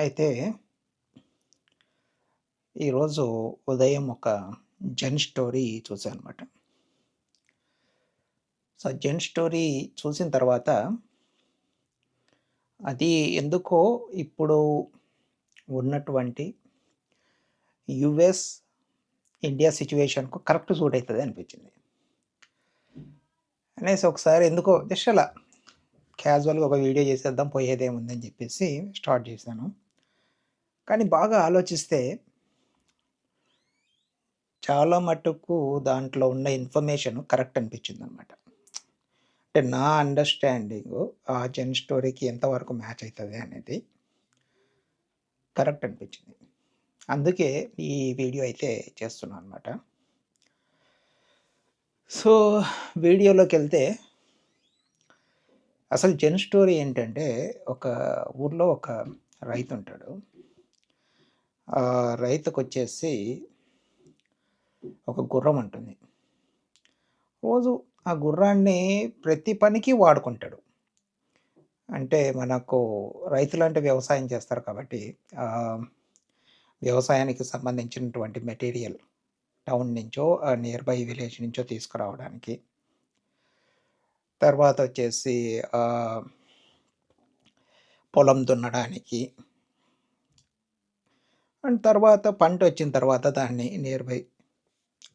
అయితే ఈరోజు ఉదయం ఒక జెన్ స్టోరీ చూశానమాట. సో, జెన్ స్టోరీ చూసిన తర్వాత అది ఎందుకో ఇప్పుడు ఉన్నటువంటి యూఎస్, ఇండియా సిచ్యువేషన్కు కరెక్ట్ సూట్ అవుతుంది అనిపించింది. అనేసి ఒకసారి ఎందుకో జస్ట్ అలా క్యాజువల్‌గా ఒక వీడియో చేసేద్దాం పోయేదేముందని చెప్పేసి స్టార్ట్ చేశాను. కానీ బాగా ఆలోచిస్తే చాలా మటుకు దాంట్లో ఉన్న ఇన్ఫర్మేషన్ కరెక్ట్ అనిపించింది అనమాట అంటే నా అండర్స్టాండింగ్ ఆ జెన్ స్టోరీకి ఎంతవరకు మ్యాచ్ అవుతుంది అనేది కరెక్ట్ అనిపించింది. అందుకే ఈ వీడియో అయితే చేస్తున్నాను అనమాట. సో, వీడియోలోకెళ్తే అసలు జెన్ స్టోరీ ఏంటంటే ఒక ఊర్లో ఒక రైతు ఉంటాడు రైతుకు రైతుకొచ్చేసి ఒక గుర్రం ఉంటుంది. రోజు ఆ గుర్రాన్ని ప్రతి పనికి వాడుకుంటాడు. అంటే మనకు రైతులంటే వ్యవసాయం చేస్తారు కాబట్టి వ్యవసాయానికి సంబంధించినటువంటి మెటీరియల్ టౌన్ నుంచో నియర్ బై విలేజ్ నుంచో తీసుకురావడానికి. తర్వాత వచ్చేసి పొలం దున్నడానికి. అండ్ తర్వాత పంట వచ్చిన తర్వాత దాన్ని నియర్ బై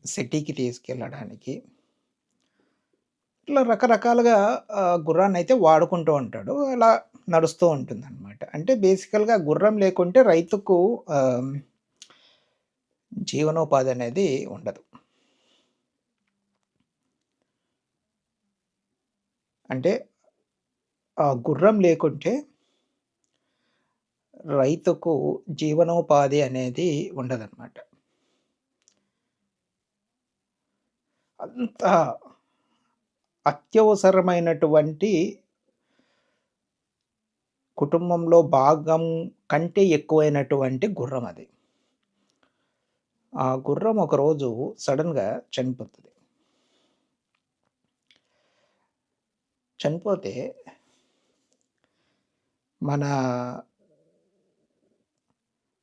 సిటీకి తీసుకెళ్ళడానికి. ఇట్లా రకరకాలుగా గుర్రాన్ని అయితే వాడుకుంటూ ఉంటాడు. అలా నడుస్తూ ఉంటుందనమాట. అంటే బేసికల్‌గా గుర్రం లేకుంటే రైతుకు జీవనోపాధి అనేది ఉండదు. అంటే ఆ గుర్రం లేకుంటే రైతుకు జీవనోపాధి అనేది ఉండదన్నమాట అంత అత్యవసరమైనటువంటి కుటుంబంలో భాగం కంటే ఎక్కువైనటువంటి గుర్రం అది. ఆ గుర్రం ఒకరోజు సడన్గా చనిపోతుంది చనిపోతే మన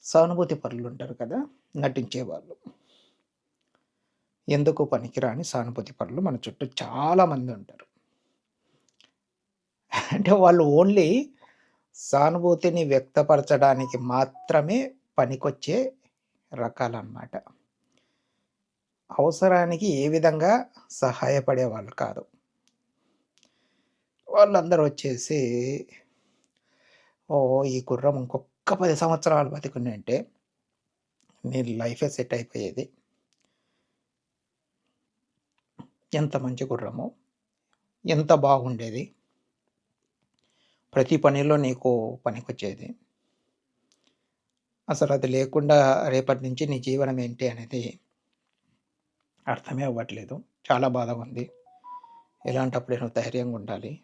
సానుభూతి పరులుంటారు కదా! నటించేవాళ్ళు. ఎందుకు పనికిరాని సానుభూతి పరులు మన చుట్టూ చాలామంది ఉంటారు అంటే వాళ్ళు ఓన్లీ సానుభూతిని వ్యక్తపరచడానికి మాత్రమే పనికొచ్చే రకాలన్నమాట అవసరానికి ఏ విధంగా సహాయపడే వాళ్ళు కాదు. వాళ్ళందరూ వచ్చేసి ఓ ఈ గుర్రం ఇంకొక ఒక్క పది సంవత్సరాలు బతికుండుంటే నీ లైఫే సెట్ అయిపోయేది. ఎంత మంచి గుర్రము ఎంత బాగుండేది. ప్రతి పనిలో నీకు పనికొచ్చేది. అది లేకుండా రేపటి నుంచి నీ జీవనం ఏంటి అనేది అర్థమే అవ్వట్లేదు. చాలా బాధగా ఉంది. ఇలాంటప్పుడే నువ్వు ధైర్యంగా ఉండాలి.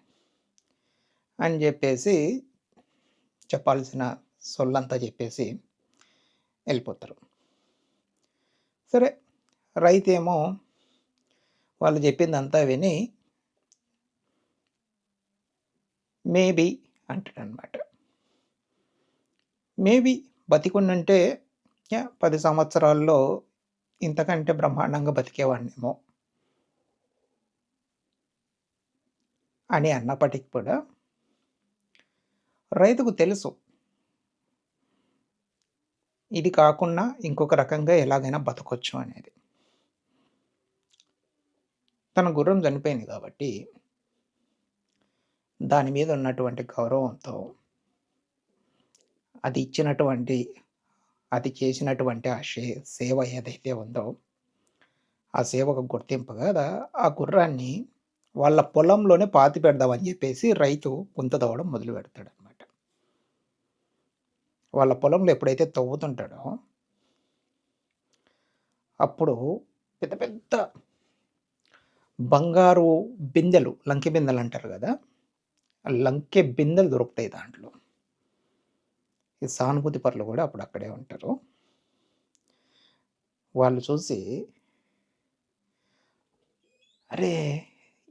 అని చెప్పేసి చెప్పాల్సిన సొల్లంతా చెప్పేసి వెళ్ళిపోతారు సరే రైతేమో వాళ్ళు చెప్పిందంతా విని మేబీ అంటాడనమాట. మేబీ బతికుండుంటే పది సంవత్సరాల్లో ఇంతకంటే బ్రహ్మాండంగా బతికేవాడినేమో. అని అన్నప్పటికి కూడా రైతుకు తెలుసు. ఇది కాకుండా ఇంకొక రకంగా ఎలాగైనా బతకొచ్చు అనేది. తన గుర్రం చనిపోయింది కాబట్టి దాని మీద ఉన్నటువంటి గౌరవంతో అది ఇచ్చినటువంటి అది చేసినటువంటి ఆ సే సేవ ఏదైతే ఉందో, ఆ సేవకు గుర్తింపుగా కదా ఆ గుర్రాన్ని వాళ్ళ పొలంలోనే పాతిపెడదామని చెప్పేసి రైతు గుంత తవ్వడం మొదలు పెడతాడు వాళ్ళ పొలంలో ఎప్పుడైతే తవ్వుతుంటాడో అప్పుడు పెద్ద పెద్ద బంగారు బిందెలు, లంకె బిందెలు అంటారు కదా లంకె బిందెలు దొరుకుతాయి దాంట్లో. ఈ సానుభూతి పరులు కూడా అప్పుడు అక్కడే ఉంటారు. వాళ్ళు చూసి అరే!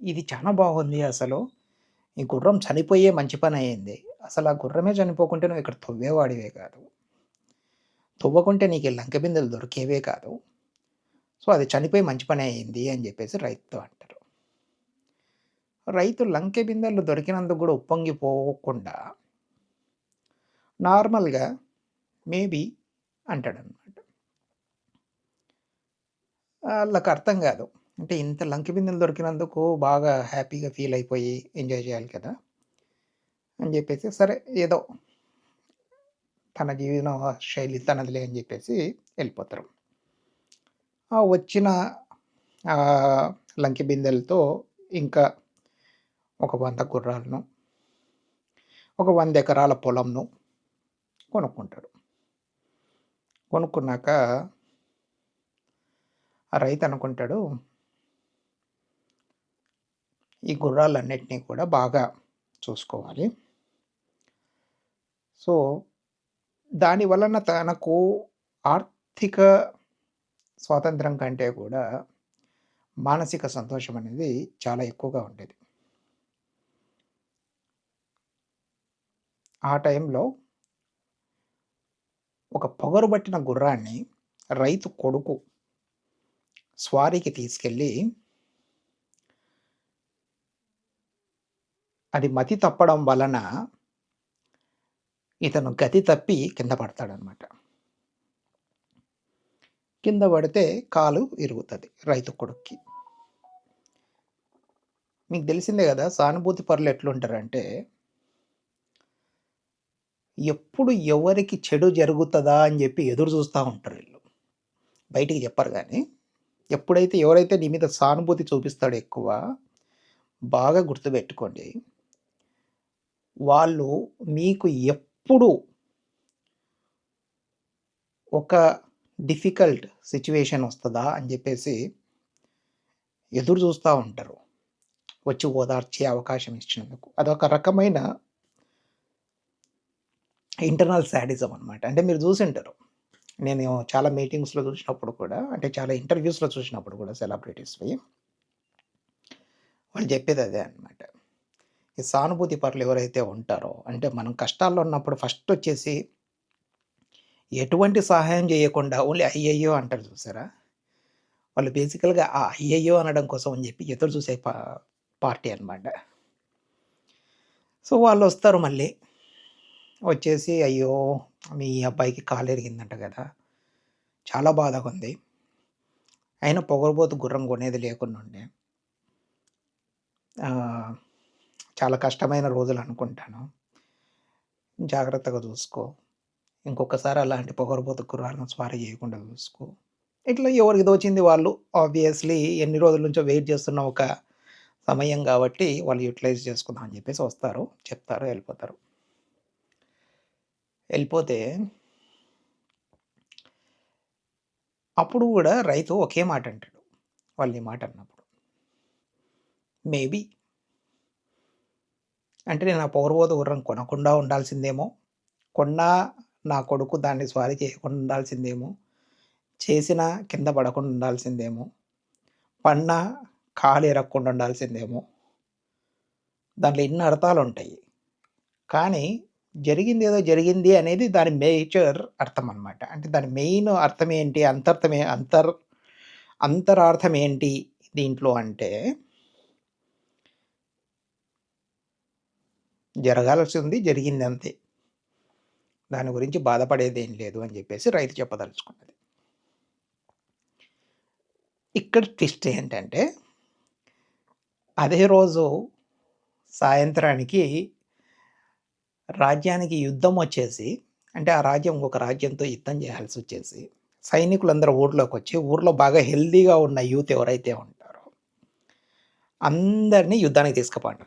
ఇది చాలా బాగుంది అసలు. ఈ గుర్రం చనిపోయే మంచి పని అయింది అసలు ఆ గుర్రమే చనిపోకుంటే నువ్వు ఇక్కడ తవ్వేవాడివే కాదు. తవ్వకుంటే నీకు ఈ లంక బిందెలు దొరికేవే కాదు. సో అది చనిపోయి మంచి పని అయింది అని చెప్పేసి రైతుతో అంటారు. రైతు లంకె బిందెలు దొరికినందుకు కూడా ఉప్పొంగిపోకుండా నార్మల్గా మేబీ అంటాడనమాట వాళ్ళకి అర్థం కాదు. అంటే ఇంత లంకె బిందెలు దొరికినందుకు బాగా హ్యాపీగా ఫీల్ అయిపోయి ఎంజాయ్ చేయాలి కదా. అని చెప్పేసి సరే ఏదో తన జీవన శైలి తనదిలే అని చెప్పేసి వెళ్ళిపోతారు. ఆ వచ్చిన లంకి బిందెలతో ఇంకా ఒక వంద గుర్రాలను ఒక వంద ఎకరాల పొలంను కొనుక్కుంటాడు. కొనుక్కున్నాక ఆ రైతు అనుకుంటాడు ఈ గుర్రాలన్నిటినీ కూడా బాగా చూసుకోవాలి. సో దాని వలన తనకు ఆర్థిక స్వాతంత్రం కంటే కూడా మానసిక సంతోషం అనేది చాలా ఎక్కువగా ఉండేది. ఆ టైంలో ఒక పొగరుబట్టిన గుర్రాన్ని రైతు కొడుకు స్వారీకి తీసుకెళ్ళి అది మతి తప్పడం వలన ఇతను గతి తప్పి కింద పడతాడనమాట. కింద పడితే కాలు ఇరుగుతుంది రైతు కొడుక్కి. మీకు తెలిసిందే కదా సానుభూతి పరులు ఎట్లుంటారంటే ఎప్పుడు ఎవరికి చెడు జరుగుతుందా అని చెప్పి ఎదురు చూస్తూ ఉంటారు వీళ్ళు. బయటికి చెప్పరు కానీ ఎప్పుడైతే ఎవరైతే నీ మీద సానుభూతి చూపిస్తాడో ఎక్కువ బాగా గుర్తుపెట్టుకోండి వాళ్ళు మీకు ఎప్పుడు ఒక డిఫికల్ట్ సిచ్యువేషన్ వస్తుందా అని చెప్పేసి ఎదురు చూస్తూ ఉంటారు. వచ్చి ఓదార్చే అవకాశం ఇచ్చినందుకు. అదొక రకమైన ఇంటర్నల్ శాడిజం అనమాట అంటే మీరు చూసింటారు నేను చాలా మీటింగ్స్లో చూసినప్పుడు కూడా అంటే చాలా ఇంటర్వ్యూస్లో చూసినప్పుడు కూడా సెలబ్రిటీస్వి వాళ్ళు చెప్పేది అదే అనమాట ఈ సానుభూతి పరులు ఎవరైతే ఉంటారో అంటే మనం కష్టాల్లో ఉన్నప్పుడు ఫస్ట్ వచ్చేసి ఎటువంటి సహాయం చేయకుండా ఓన్లీ అయ్యయ్యో అంటారు చూసారా? వాళ్ళు బేసికల్గా ఆ అయ్యయ్యో అనడం కోసం అని చెప్పి ఎదురు చూసే పా పార్టీ అనమాట సో వాళ్ళు వస్తారు మళ్ళీ. వచ్చేసి అయ్యో మీ అబ్బాయికి కాలు ఎరిగిందంట కదా. చాలా బాధగా ఉంది. అయినా పొగరబోతు గుర్రం కొనేది లేకుండా ఉండే. చాలా కష్టమైన రోజులు అనుకుంటాను. జాగ్రత్తగా చూసుకో. ఇంకొకసారి అలాంటి పొగరబోతు కుర్రాలను స్వారీ చేయకుండా చూసుకో. ఇట్లా ఎవరికి దోచింది వాళ్ళు? ఆబ్వియస్లీ ఎన్ని రోజుల నుంచో వెయిట్ చేస్తున్న ఒక సమయం కాబట్టి వాళ్ళు యూటిలైజ్ చేసుకుందాం అని చెప్పేసి వస్తారు. చెప్తారు వెళ్ళిపోతారు. వెళ్ళిపోతే అప్పుడు కూడా రైతు ఒకే మాట అంటాడు. వాళ్ళు ఈ మాట అన్నప్పుడు. మేబీ అంటే నేను ఆ పౌరబోధ గుర్రం కొనకుండా ఉండాల్సిందేమో. కొన్నా నా కొడుకు దాన్ని స్వారీ చేయకుండా ఉండాల్సిందేమో. చేసిన కింద పడకుండా ఉండాల్సిందేమో. పన్న కాలు ఎరగకుండా ఉండాల్సిందేమో. దాంట్లో ఎన్ని అర్థాలు ఉంటాయి. కానీ జరిగింది ఏదో జరిగింది అనేది దాని మేజర్ అర్థం అనమాట అంటే దాని మెయిన్ అర్థం ఏంటి అంతర్థమే అంతర్ అంతరార్థం ఏంటి దీంట్లో అంటే జరగాల్సింది జరిగింది అంతే దాని గురించి బాధపడేది ఏం లేదు అని చెప్పేసి రైతు చెప్పదలుచుకున్నది. ఇక్కడ ట్విస్ట్ ఏంటంటే అదే రోజు సాయంత్రానికి రాజ్యానికి యుద్ధం వచ్చేసి అంటే ఆ రాజ్యం ఒక రాజ్యంతో యుద్ధం చేయాల్సి వచ్చేసి సైనికులందరూ ఊర్లోకి వచ్చి ఊర్లో బాగా హెల్దీగా ఉన్న యూత్ ఎవరైతే ఉంటారో అందరినీ యుద్ధానికి తీసుకుపోండి.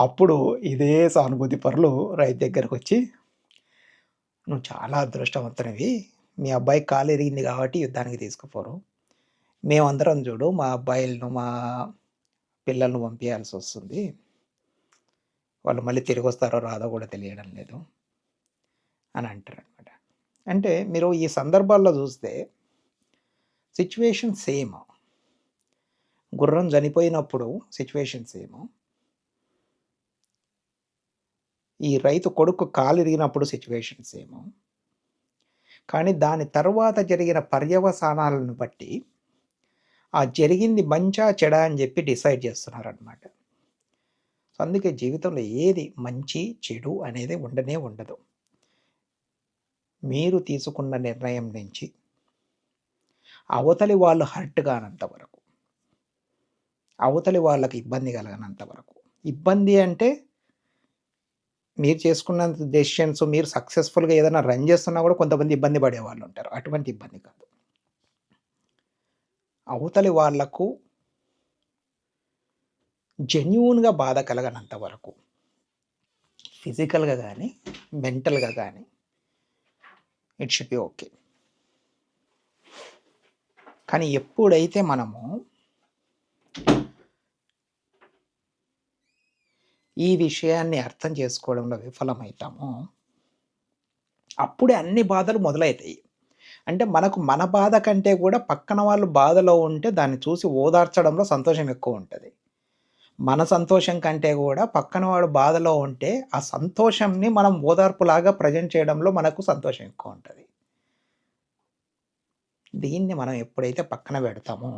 అప్పుడు ఇదే సానుభూతి పరులు రైతు దగ్గరకు వచ్చి నువ్వు చాలా అదృష్టవంతునివి. మీ అబ్బాయి కాలు ఎరిగింది కాబట్టి యుద్ధానికి తీసుకుపోరు. మేమందరం చూడు మా అబ్బాయిలను మా పిల్లలను పంపించాల్సి వస్తుంది. వాళ్ళు మళ్ళీ తిరిగి వస్తారో రాదో కూడా తెలియడం లేదు. అని అంటారు అనమాట అంటే మీరు ఈ సందర్భాల్లో చూస్తే సిచ్యువేషన్ సేమ్. గుర్రం చనిపోయినప్పుడు సిచ్యువేషన్స్ ఏమో. ఈ రైతు కొడుకు కాలు ఇరిగినప్పుడు సిచ్యువేషన్స్ ఏమో. కానీ దాని తర్వాత జరిగిన పర్యవసానాలను బట్టి ఆ జరిగింది మంచా చెడా అని చెప్పి డిసైడ్ చేస్తున్నారనమాట సో అందుకే జీవితంలో ఏది మంచి చెడు అనేది ఉండనే ఉండదు. మీరు తీసుకున్న నిర్ణయం నుంచి అవతలి వాళ్ళు హర్ట్ కానంత వరకు. అవతలి వాళ్ళకి ఇబ్బంది కలగనంత వరకు. ఇబ్బంది అంటే మీరు చేసుకున్నంత డెసిషన్స్ మీరు సక్సెస్ఫుల్గా ఏదైనా రన్ చేస్తున్నా కూడా కొంతమంది ఇబ్బంది పడే వాళ్ళు ఉంటారు. అటువంటి ఇబ్బంది కాదు. అవతలి వాళ్ళకు జెన్యున్గా బాధ కలగనంత వరకు ఫిజికల్గా కానీ మెంటల్గా కానీ ఇట్ షుడ్ బి ఓకే కానీ ఎప్పుడైతే మనము ఈ విషయాన్ని అర్థం చేసుకోవడంలో విఫలమవుతామో అప్పుడే అన్ని బాధలు మొదలవుతాయి అంటే మనకు మన బాధ కంటే కూడా పక్కన వాళ్ళు బాధలో ఉంటే దాన్ని చూసి ఓదార్చడంలో సంతోషం ఎక్కువ ఉంటుంది. మన సంతోషం కంటే కూడా పక్కన వాడు బాధలో ఉంటే ఆ సంతోషంని మనం ఓదార్పులాగా ప్రజెంట్ చేయడంలో మనకు సంతోషం ఎక్కువ ఉంటుంది. దీన్ని మనం ఎప్పుడైతే పక్కన పెడతామో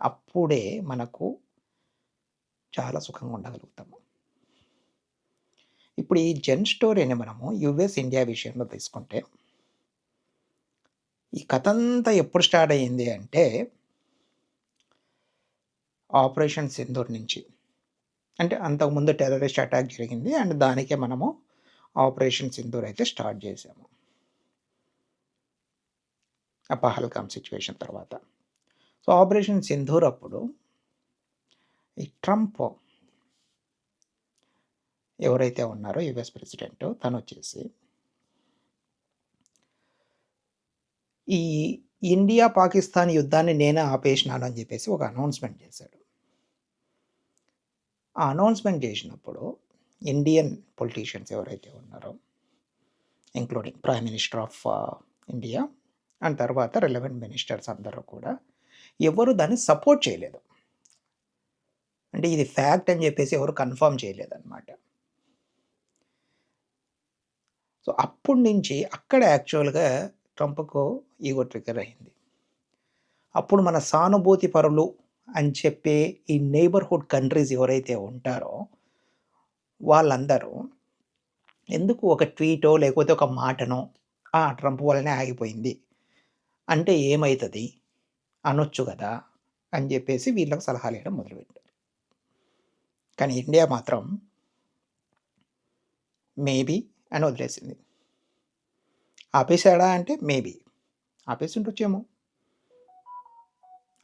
అప్పుడే మనకు చాలా సుఖంగా ఉండగలుగుతాము. ఇప్పుడు ఈ జెన్ స్టోరీని మనము యుఎస్ ఇండియా విషయంలో తీసుకుంటే ఈ కథ అంతా ఎప్పుడు స్టార్ట్ అయ్యింది అంటే ఆపరేషన్ సింధూర్ నుంచి. అంటే అంతకుముందు టెర్రరిస్ట్ అటాక్ జరిగింది అండ్ దానికే మనము ఆపరేషన్ సింధూర్ అయితే స్టార్ట్ చేసాము ఆ పహల్గామ్ సిచ్యువేషన్ తర్వాత. సో ఆపరేషన్ సింధూర్ అప్పుడు ఈ ట్రంప్ ఎవరైతే ఉన్నారో యుఎస్ ప్రెసిడెంట్ తను వచ్చేసి ఈ ఇండియా పాకిస్తాన్ యుద్ధాన్ని నేనే ఆపేసినాను అని చెప్పేసి ఒక అనౌన్స్మెంట్ చేశాడు. ఆ అనౌన్స్మెంట్ చేసినప్పుడు ఇండియన్ పొలిటీషియన్స్ ఎవరైతే ఉన్నారో including prime minister of India and తర్వాత రిలవెంట్ మినిస్టర్స్ అందరూ కూడా ఎవరు దాన్ని సపోర్ట్ చేయలేదు. అంటే ఇది ఫ్యాక్ట్ అని చెప్పేసి ఎవరు కన్ఫర్మ్ చేయలేదన్నమాట. సో అప్పటి నుంచి అక్కడ యాక్చువల్గా ట్రంప్కు ఈగో ట్రిగర్ అయింది. అప్పుడు మన సానుభూతి పరులు అని చెప్పే ఈ నైబర్హుడ్ కంట్రీస్ ఎవరైతే ఉంటారో వాళ్ళందరూ ఎందుకు ఒక ట్వీటో లేకపోతే ఒక మాటనో ఆ ట్రంప్ వల్లనే ఆగిపోయింది. అంటే ఏమవుతుంది అనొచ్చు కదా? అని చెప్పేసి వీళ్ళకి సలహాలు ఇవ్వడం మొదలుపెట్టారు. కానీ ఇండియా మాత్రం మేబీ అని వదిలేసింది. ఆపేశాడా అంటే మేబీ. ఆపేసి ఉండొచ్చేమో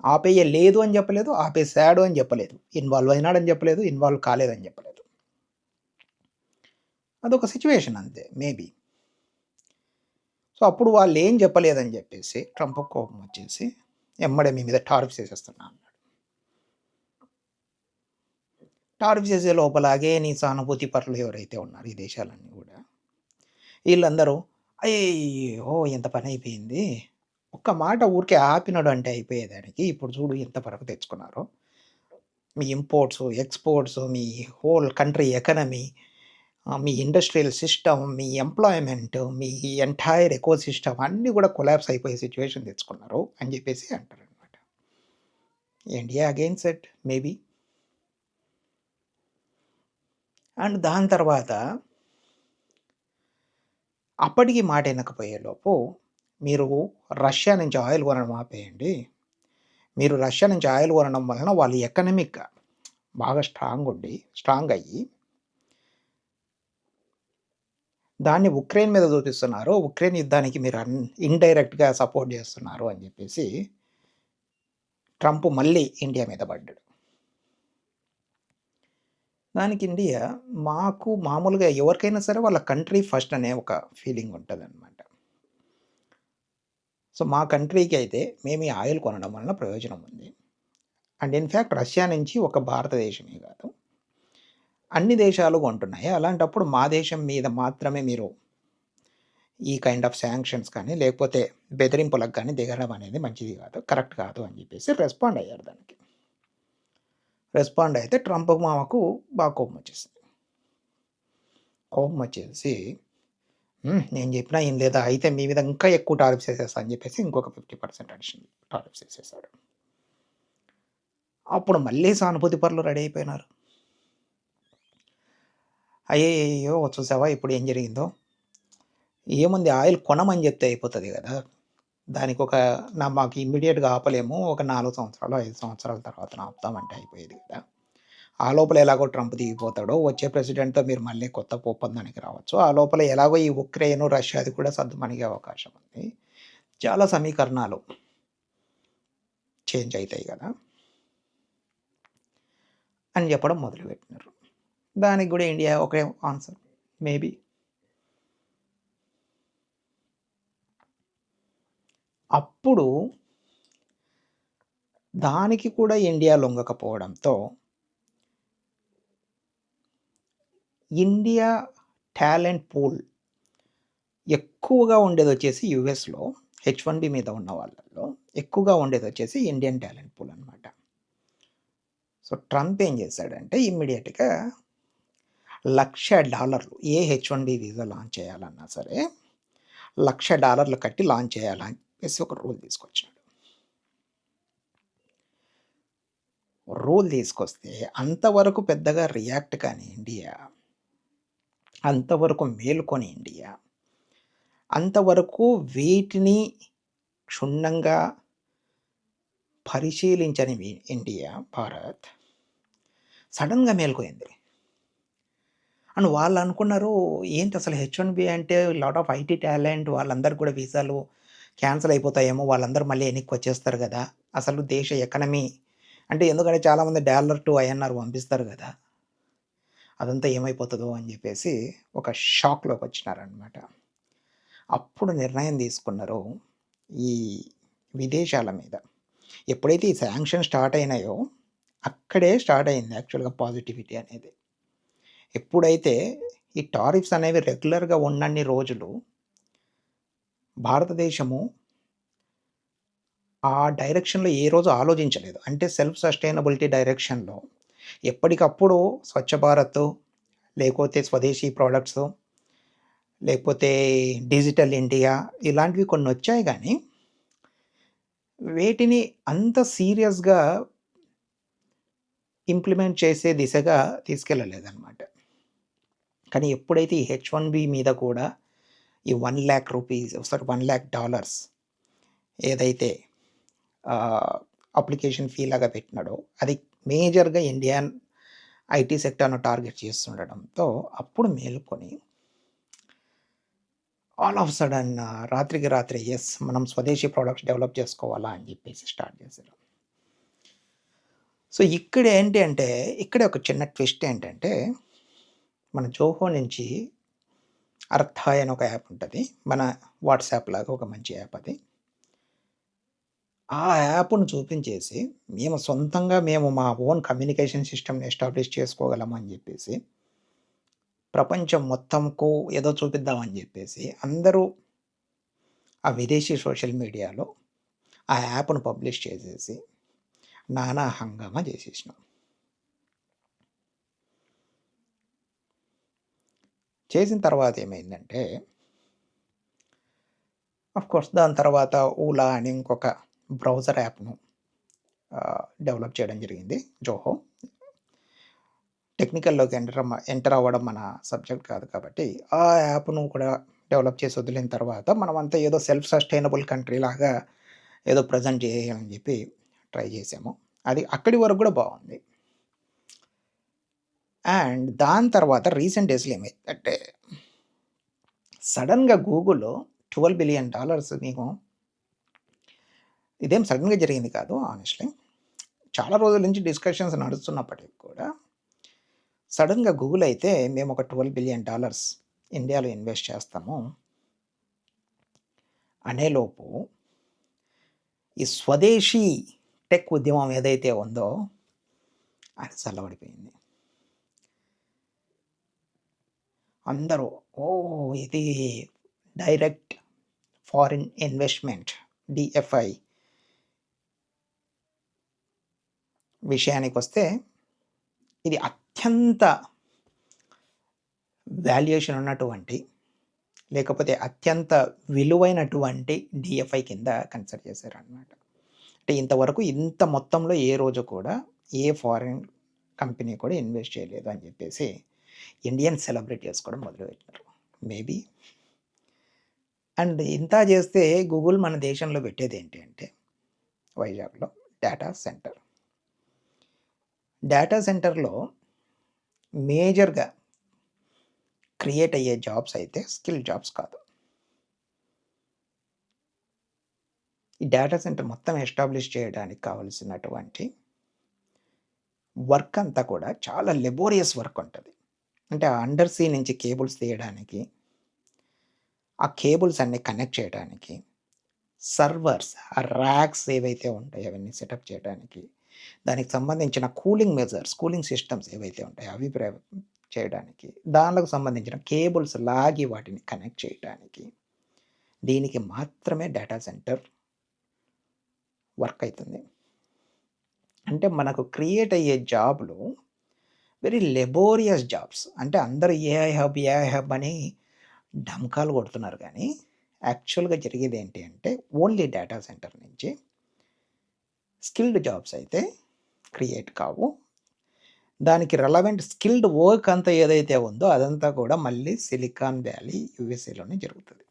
ఆపేయలేదు అని చెప్పలేదు ఆపేశాడు అని చెప్పలేదు. ఇన్వాల్వ్ అయినాడని చెప్పలేదు ఇన్వాల్వ్ కాలేదని చెప్పలేదు. అదొక సిచ్యువేషన్ అంతే మేబీ. సో అప్పుడు వాళ్ళు ఏం చెప్పలేదని చెప్పేసి ట్రంప్ కోపం వచ్చేసి ఎమ్మడే మీ మీద టార్ఫ్ చేసేస్తున్నా అన్నాడు. టార్ఫ్ చేసే లోపలాగే నీ సానుభూతి పరులు ఎవరైతే ఉన్నారు ఈ దేశాలన్నీ కూడా వీళ్ళందరూ అయ్యో ఎంత పని అయిపోయింది. ఒక్క మాట ఊరికే ఆపినాడు అంటే అయిపోయేదానికి. ఇప్పుడు చూడు ఎంత వరకు తెచ్చుకున్నారు. మీ ఇంపోర్ట్స్ ఎక్స్పోర్ట్స్ మీ హోల్ కంట్రీ ఎకనమీ మీ ఇండస్ట్రియల్ సిస్టమ్ మీ ఎంప్లాయ్మెంట్ మీ ఎంటైర్ ఎకో సిస్టమ్ అన్నీ కూడా కొలాబ్స్ అయిపోయే సిచ్యువేషన్ తెచ్చుకున్నారు అని చెప్పేసి అంటారు అనమాట India again set maybe. And దాని తర్వాత అప్పటికి మాట వినకపోయేలోపు మీరు రష్యా నుంచి ఆయిల్ కొనడం ఆపేయండి. మీరు రష్యా నుంచి ఆయిల్ కొనడం వలన వాళ్ళు ఎకనమిక్ బాగా స్ట్రాంగ్ ఉండి స్ట్రాంగ్ అయ్యి దాన్ని ఉక్రెయిన్ మీద చూపిస్తున్నారు ఉక్రెయిన్ యుద్ధానికి మీరు అన్ ఇండైరెక్ట్గా సపోర్ట్ చేస్తున్నారు అని చెప్పేసి ట్రంప్ మళ్ళీ ఇండియా మీద పడ్డాడు. దానికి ఇండియా మాకు మామూలుగా ఎవరికైనా సరే వాళ్ళ కంట్రీ ఫస్ట్ అనే ఒక ఫీలింగ్ ఉంటుంది అనమాట సో మా కంట్రీకి అయితే మేము ఈ ఆయిల్ కొనడం వలన ప్రయోజనం ఉంది. అండ్ ఇన్ఫ్యాక్ట్ రష్యా నుంచి ఒక భారతదేశమే కాదు. అన్ని దేశాలు కొంటున్నాయి. అలాంటప్పుడు మా దేశం మీద మాత్రమే మీరు ఈ కైండ్ ఆఫ్ శాంక్షన్స్ కానీ లేకపోతే బెదిరింపులకు కానీ దిగడం అనేది మంచిది కాదు కరెక్ట్ కాదు అని చెప్పేసి రెస్పాండ్ అయ్యారు దానికి. రెస్పాండ్ అయితే ట్రంప్ మామకు బాగా కోపం వచ్చేసింది. కోపం వచ్చేసి నేను చెప్పినా ఏం లేదా? అయితే మీ మీద ఇంకా ఎక్కువ టారిఫ్స్ వేసేస్తా అని చెప్పేసి ఇంకొక ఫిఫ్టీ పర్సెంట్ అడిషన్ టారిఫ్స్ వేసేసాడు అప్పుడు మళ్ళీ సానుభూతి పరులు రెడీ అయిపోయినారు. అయ్యో చూసావా ఇప్పుడు ఏం జరిగిందో? ఏముంది ఆయిల్ కొనమని చెప్తే అయిపోతుంది కదా? దానికి ఒక నా మాకు ఇమ్మీడియట్గా ఆపలేము. ఒక నాలుగు సంవత్సరాలు ఐదు సంవత్సరాల తర్వాత ఆపుతామంటే అయిపోయేది కదా. ఆ లోపల ఎలాగో ట్రంప్ దిగిపోతాడో వచ్చే ప్రెసిడెంట్తో మీరు మళ్ళీ కొత్త ఒప్పందానికి రావచ్చు. ఆ లోపల ఎలాగో ఈ ఉక్రెయిన్ రష్యాది కూడా సర్దుమణిగే అవకాశం ఉంది. చాలా సమీకరణాలు చేంజ్ అవుతాయి కదా. అని చెప్పడం మొదలుపెట్టినారు. దానికి కూడా ఇండియా ఒకే ఆన్సర్. మేబీ అప్పుడు దానికి కూడా ఇండియా లొంగకపోవడంతో ఇండియా టాలెంట్ పూల్ ఎక్కువగా ఉండేది వచ్చేసి యుఎస్లో హెచ్ వన్ బి మీద ఉన్న వాళ్ళల్లో ఎక్కువగా ఉండేది వచ్చేసి ఇండియన్ టాలెంట్ పూల్ అనమాట సో ట్రంప్ ఏం చేశాడంటే ఇమ్మీడియట్గా లక్ష డాలర్లు ఏ H one B visa launch చేయాలన్నా సరే లక్ష డాలర్లు కట్టి లాంచ్ చేయాలని చెప్పేసి ఒక రూల్ తీసుకొచ్చాడు రూల్ తీసుకొస్తే అంతవరకు పెద్దగా రియాక్ట్ కానీ ఇండియా అంతవరకు మేలుకొని ఇండియా అంతవరకు వీటిని క్షుణ్ణంగా పరిశీలించని ఇండియా భారత్ సడన్గా మేల్కోయింది. అండ్ వాళ్ళు అనుకున్నారు ఏంటి అసలు హెచ్ వన్ బి అంటే లాట్ ఆఫ్ ఐటీ టాలెంట్ వాళ్ళందరికీ కూడా వీసాలు క్యాన్సిల్ అయిపోతాయేమో వాళ్ళందరూ మళ్ళీ వెనక్కి వచ్చేస్తారు కదా! అసలు దేశ ఎకనమీ అంటే ఎందుకంటే చాలామంది డాలర్ టు ఐఎన్ఆర్ పంపిస్తారు కదా! అదంతా ఏమైపోతుందో అని చెప్పేసి ఒక షాక్లోకి వచ్చినారనమాట అప్పుడు నిర్ణయం తీసుకున్నారు ఈ విదేశాల మీద. ఎప్పుడైతే ఈ శాంక్షన్ స్టార్ట్ అయినాయో అక్కడే స్టార్ట్ అయింది యాక్చువల్గా పాజిటివిటీ అనేది. ఎప్పుడైతే ఈ టారిఫ్స్ అనేవి రెగ్యులర్గా ఉన్నన్ని రోజులు భారతదేశము ఆ డైరెక్షన్లో ఏ రోజు ఆలోచించలేదు. అంటే సెల్ఫ్ సస్టైనబిలిటీ డైరెక్షన్లో ఎప్పటికప్పుడు స్వచ్ఛ భారత్ లేకపోతే స్వదేశీ ప్రోడక్ట్స్ లేకపోతే డిజిటల్ ఇండియా ఇలాంటివి కొన్ని వచ్చాయి కానీ వేటిని అంత సీరియస్గా ఇంప్లిమెంట్ చేసే దిశగా తీసుకెళ్ళలేదన్నమాట. కానీ ఎప్పుడైతే ఈ హెచ్ వన్ బి మీద కూడా ఈ one lakh rupees sorry one lakh dollars ఏదైతే అప్లికేషన్ ఫీ లాగా పెట్టినాడో అది మేజర్గా ఇండియన్ ఐటీ సెక్టర్ను టార్గెట్ చేస్తుండడంతో అప్పుడు మేలుకొని ఆల్ ఆఫ్ సడన్ రాత్రికి రాత్రి ఎస్ మనం స్వదేశీ ప్రోడక్ట్స్ డెవలప్ చేసుకోవాలా అని చెప్పేసి స్టార్ట్ చేశారు. సో ఇక్కడ ఏంటి అంటే ఇక్కడ ఒక చిన్న ట్విస్ట్ ఏంటంటే మన జోహో నుంచి అర్థ అని ఒక యాప్ ఉంటుంది. మన వాట్సాప్ లాగా ఒక మంచి యాప్ అది. ఆ యాప్ను చూపించేసి మేము సొంతంగా మేము మా ఓన్ కమ్యూనికేషన్ సిస్టమ్ని ఎస్టాబ్లిష్ చేసుకోగలము అని చెప్పేసి ప్రపంచం మొత్తంకు ఏదో చూపిద్దామని చెప్పేసి అందరూ ఆ విదేశీ సోషల్ మీడియాలో ఆ యాప్ను పబ్లిష్ చేసేసి నానా హంగామా చేసేసినాం. చేసిన తర్వాత ఏమైందంటే కోర్స్ దాని తర్వాత ఓలా అని ఇంకొక బ్రౌజర్ యాప్ను డెవలప్ చేయడం జరిగింది జోహో టెక్నికల్లోకి ఎంటర్ ఎంటర్ అవ్వడం మన సబ్జెక్ట్ కాదు కాబట్టి ఆ యాప్ను కూడా డెవలప్ చేసి వదిలిన తర్వాత మనం అంతా ఏదో సెల్ఫ్ సస్టైనబుల్ కంట్రీ లాగా ఏదో ప్రజెంట్ చేయాలని చెప్పి ట్రై చేసాము. అది అక్కడి వరకు కూడా బాగుంది. అండ్ దాని తర్వాత రీసెంట్ డేస్లో ఏమైందంటే సడన్గా గూగుల్లో ట్వెల్వ్ బిలియన్ డాలర్స్ మీకు ఇదేం సడన్గా జరిగింది కాదు ఆనెస్ట్లీ చాలా రోజుల నుంచి డిస్కషన్స్ నడుస్తున్నప్పటికీ కూడా సడన్గా గూగుల్ అయితే మేము ఒక ట్వెల్వ్ బిలియన్ డాలర్స్ ఇండియాలో ఇన్వెస్ట్ చేస్తాము అనేలోపు ఈ స్వదేశీ టెక్ ఉద్యమం ఏదైతే ఉందో అది చల్లబడిపోయింది. అందరూ ఓ ఇది డైరెక్ట్ ఫారిన్ ఇన్వెస్ట్మెంట్ డిఎఫ్ఐ. విషయానికి వస్తే ఇది అత్యంత వాల్యుయేషన్ ఉన్నటువంటి లేకపోతే అత్యంత విలువైనటువంటి డిఎఫ్ఐ కింద కన్సిడర్ చేశారనమాట అంటే ఇంతవరకు ఇంత మొత్తంలో ఏ రోజు కూడా ఏ ఫారిన్ కంపెనీ కూడా ఇన్వెస్ట్ చేయలేదు అని చెప్పేసి ఇండియన్ సెలబ్రేట్ చేసుకోవడం మొదలుపెట్టినారు. మేబీ అండ్ ఇంత చేస్తే గూగుల్ మన దేశంలో పెట్టేది ఏంటి అంటే వైజాగ్లో డేటా సెంటర్ డేటా సెంటర్లో మేజర్గా క్రియేట్ అయ్యే జాబ్స్ అయితే స్కిల్ జాబ్స్ కాదు. ఈ డేటా సెంటర్ మొత్తం ఎస్టాబ్లిష్ చేయడానికి కావలసినటువంటి వర్క్ అంతా కూడా చాలా లెబోరియస్ వర్క్ ఉంటుంది. అంటే ఆ అండర్ సీ నుంచి కేబుల్స్ తీయడానికి ఆ కేబుల్స్ అన్ని కనెక్ట్ చేయడానికి సర్వర్స్ ఆ ర్యాక్స్ ఏవైతే ఉంటాయో అవన్నీ సెటప్ చేయడానికి దానికి సంబంధించిన కూలింగ్ మెజర్స్ కూలింగ్ సిస్టమ్స్ ఏవైతే ఉంటాయో అవి చేయడానికి దానికి సంబంధించిన కేబుల్స్ లాగి వాటిని కనెక్ట్ చేయడానికి దీనికి మాత్రమే డేటా సెంటర్ వర్క్ అవుతుంది. అంటే మనకు క్రియేట్ అయ్యే జాబ్లు వెరీ లెబోరియస్ జాబ్స్ అంటే అందరూ ఏఐ హబ్ ఏఐ హబ్ అని ఢంకాలు కొడుతున్నారు కానీ యాక్చువల్గా జరిగేది ఏంటి అంటే ఓన్లీ డేటా సెంటర్ నుంచి స్కిల్డ్ జాబ్స్ అయితే క్రియేట్ కావు. దానికి రెలవెంట్ స్కిల్డ్ వర్క్ అంతా ఏదైతే ఉందో అదంతా కూడా మళ్ళీ సిలికాన్ వ్యాలీ యుఎస్ఏలోనే జరుగుతుంది.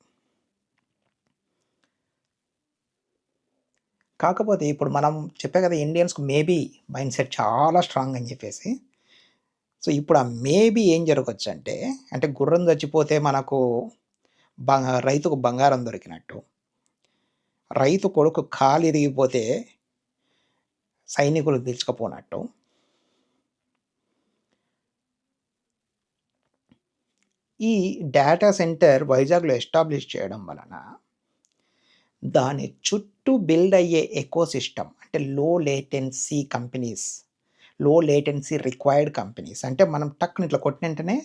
కాకపోతే ఇప్పుడు మనం చెప్పే కదా ఇండియన్స్కి మేబీ మైండ్ సెట్ చాలా స్ట్రాంగ్ అని చెప్పేసి సో ఇప్పుడు ఆ మేబీ ఏం జరగచ్చు అంటే అంటే గుర్రం చచ్చిపోతే మనకు బంగ రైతుకు బంగారం దొరికినట్టు రైతు కొడుకు కాలు ఇరిగిపోతే సైనికులు పిలుచుకపోనట్టు ఈ డేటా సెంటర్ వైజాగ్లో ఎస్టాబ్లిష్ చేయడం వలన దాని చుట్టూ బిల్డ్ అయ్యే ఎకో సిస్టమ్ అంటే low latency companies low latency required companies అంటే మనం టక్ని ఇట్లా కొట్టిన వెంటనే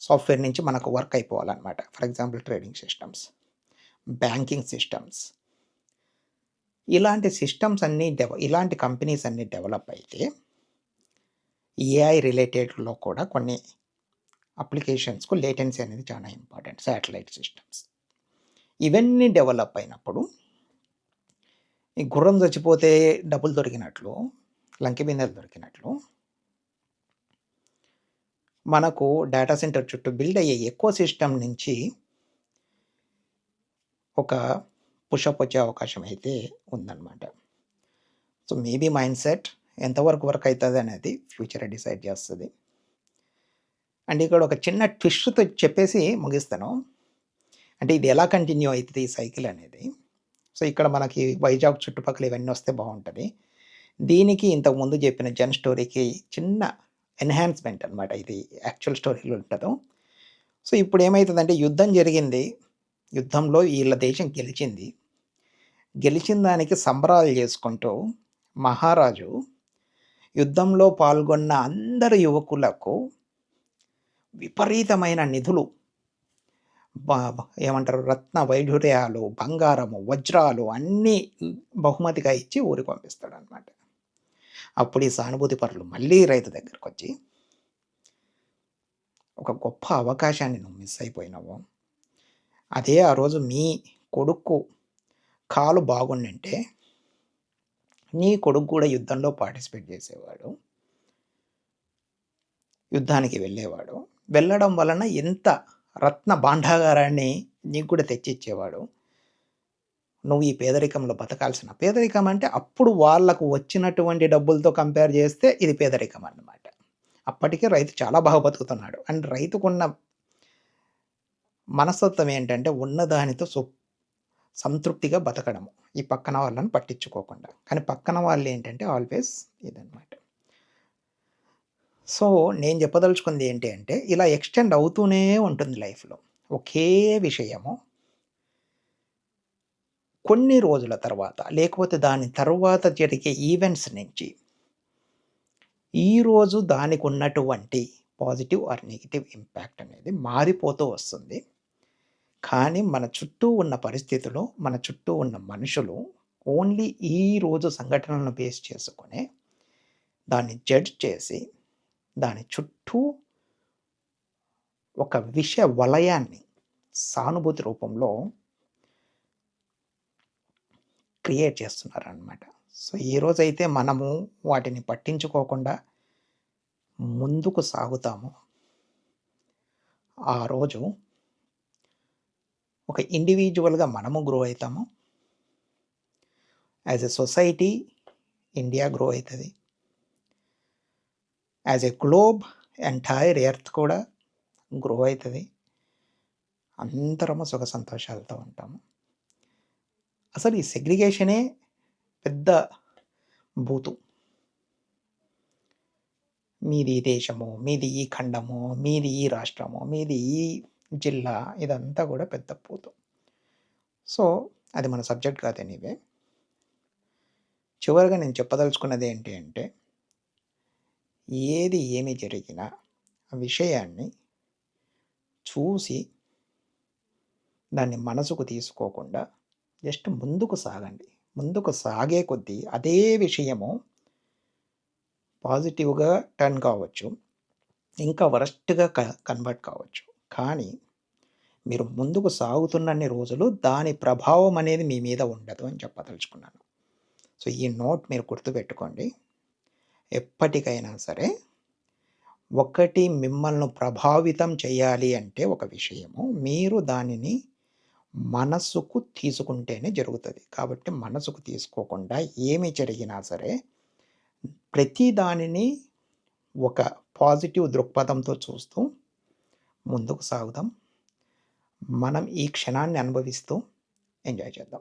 సాఫ్ట్వేర్ నుంచి మనకు work అయిపోవాలన్నమాట. For example trading systems banking systems ఇలాంటి సిస్టమ్స్ అన్నీ డెవ ఇలాంటి కంపెనీస్ అన్నీ డెవలప్ అయితే ఏఐ రిలేటెడ్లో కూడా కొన్ని అప్లికేషన్స్కు లేటెన్సీ అనేది చాలా ఇంపార్టెంట్ శాటిలైట్ సిస్టమ్స్ ఇవన్నీ డెవలప్ అయినప్పుడు ఈ గుర్రం చచ్చిపోతే డబ్బులు దొరికినట్లు లంకి బిందెలు దొరికినట్లు. మనకు డేటా సెంటర్ చుట్టూ బిల్డ్ అయ్యే ఎక్కువ సిస్టమ్ నుంచి ఒక పుషప్ వచ్చే అవకాశం అయితే ఉందన్నమాట. సో మేబీ మైండ్ సెట్ ఎంతవరకు వర్క్ అవుతుంది అనేది ఫ్యూచర్ డిసైడ్ చేస్తుంది. అండ్ ఇక్కడ ఒక చిన్న ట్విస్ట్తో చెప్పేసి ముగిస్తాను. అంటే ఇది ఎలా కంటిన్యూ అవుతుంది ఈ సైకిల్ అనేది. సో ఇక్కడ మనకి వైజాగ్ చుట్టుపక్కల ఇవన్నీ వస్తే బాగుంటుంది. దీనికి ఇంతకు ముందు చెప్పిన జన్ స్టోరీకి చిన్న ఎన్హాన్స్మెంట్ అనమాట ఇది యాక్చువల్ స్టోరీలో ఉండదు. సో ఇప్పుడు ఏమవుతుందంటే యుద్ధం జరిగింది. యుద్ధంలో వీళ్ళ దేశం గెలిచింది. గెలిచిన దానికి సంబరాలు చేసుకుంటూ మహారాజు యుద్ధంలో పాల్గొన్న అందరు యువకులకు విపరీతమైన నిధులు ఏమంటారు రత్న వైఢూర్యాలు బంగారము వజ్రాలు అన్నీ బహుమతిగా ఇచ్చి ఊరికి పంపిస్తాడు. అప్పుడు ఈ సానుభూతి పరులు మళ్ళీ రైతు దగ్గరకు వచ్చి ఒక గొప్ప అవకాశాన్ని నువ్వు మిస్ అయిపోయినావు. అదే ఆ రోజు మీ కొడుకు కాలు బాగుండింటే నీ కొడుకు కూడా యుద్ధంలో పార్టిసిపేట్ చేసేవాడు. యుద్ధానికి వెళ్ళేవాడు. వెళ్ళడం వలన ఎంత రత్న భాండాగారాన్ని నీకు కూడా తెచ్చిచ్చేవాడు. నువ్వు ఈ పేదరికంలో బతకాల్సిన పేదరికం అంటే అప్పుడు వాళ్ళకు వచ్చినటువంటి డబ్బులతో కంపేర్ చేస్తే ఇది పేదరికం అన్నమాట. అప్పటికే రైతు చాలా బాగా బతుకుతున్నాడు. అండ్ రైతుకున్న మనస్తత్వం ఏంటంటే ఉన్నదానితో సు సంతృప్తిగా బతకడము. ఈ పక్కన వాళ్ళని పట్టించుకోకుండా. కానీ పక్కన వాళ్ళు ఏంటంటే ఆల్వేస్ ఇదన్నమాట. సో నేను చెప్పదలుచుకుంది ఏంటి అంటే ఇలా ఎక్స్టెండ్ అవుతూనే ఉంటుంది లైఫ్లో. ఒకే విషయము కొన్ని రోజుల తర్వాత లేకపోతే దాని తర్వాత జరిగే ఈవెంట్స్ నుంచి ఈరోజు దానికి ఉన్నటువంటి పాజిటివ్ ఆర్ నెగిటివ్ ఇంపాక్ట్ అనేది మారిపోతూ వస్తుంది. కానీ మన చుట్టూ ఉన్న పరిస్థితులు మన చుట్టూ ఉన్న మనుషులు ఓన్లీ ఈ రోజు సంఘటనలను బేస్ చేసుకునే దాన్ని జడ్జ్ చేసి దాని చుట్టూ ఒక విష వలయాన్ని సానుభూతి రూపంలో క్రియేట్ చేస్తున్నారనమాట సో ఈరోజైతే మనము వాటిని పట్టించుకోకుండా ముందుకు సాగుతాము. ఆ రోజు ఒక ఇండివిజువల్గా మనము గ్రో అవుతాము as a society India grow అవుతుంది as a globe entire earth కూడా గ్రో అవుతుంది అందరము సుఖ సంతోషాలతో ఉంటాము. అసలు ఈ సెగ్రిగేషనే పెద్ద బూతు. మీది ఈ దేశము మీది ఈ ఖండము మీది ఈ రాష్ట్రము మీది ఈ జిల్లా ఇదంతా కూడా పెద్ద పూతు సో అది మన సబ్జెక్ట్ కాదు ఎనీవే. చివరిగా నేను చెప్పదలుచుకున్నది ఏంటి అంటే ఏది ఏమి జరిగినా విషయాన్ని చూసి దాన్ని మనసుకు తీసుకోకుండా జస్ట్ ముందుకు సాగండి. ముందుకు సాగే కొద్దీ అదే విషయము పాజిటివ్గా టర్న్ కావచ్చు ఇంకా వరస్ట్గా క కన్వర్ట్ కావచ్చు. కానీ మీరు ముందుకు సాగుతున్నన్ని రోజులు దాని ప్రభావం అనేది మీ మీద ఉండదు అని చెప్పదలుచుకున్నాను. సో ఈ నోట్ మీరు గుర్తుపెట్టుకోండి. ఎప్పటికైనా సరే ఒకటి మిమ్మల్ని ప్రభావితం చేయాలి అంటే ఒక విషయము. మీరు దానిని మనసుకు తీసుకుంటేనే జరుగుతుంది. కాబట్టి మనసుకు తీసుకోకుండా ఏమి జరిగినా సరే ప్రతి దానిని ఒక పాజిటివ్ దృక్పథంతో చూస్తూ ముందుకు సాగుదాం. మనం ఈ క్షణాన్ని అనుభవిస్తూ ఎంజాయ్ చేద్దాం.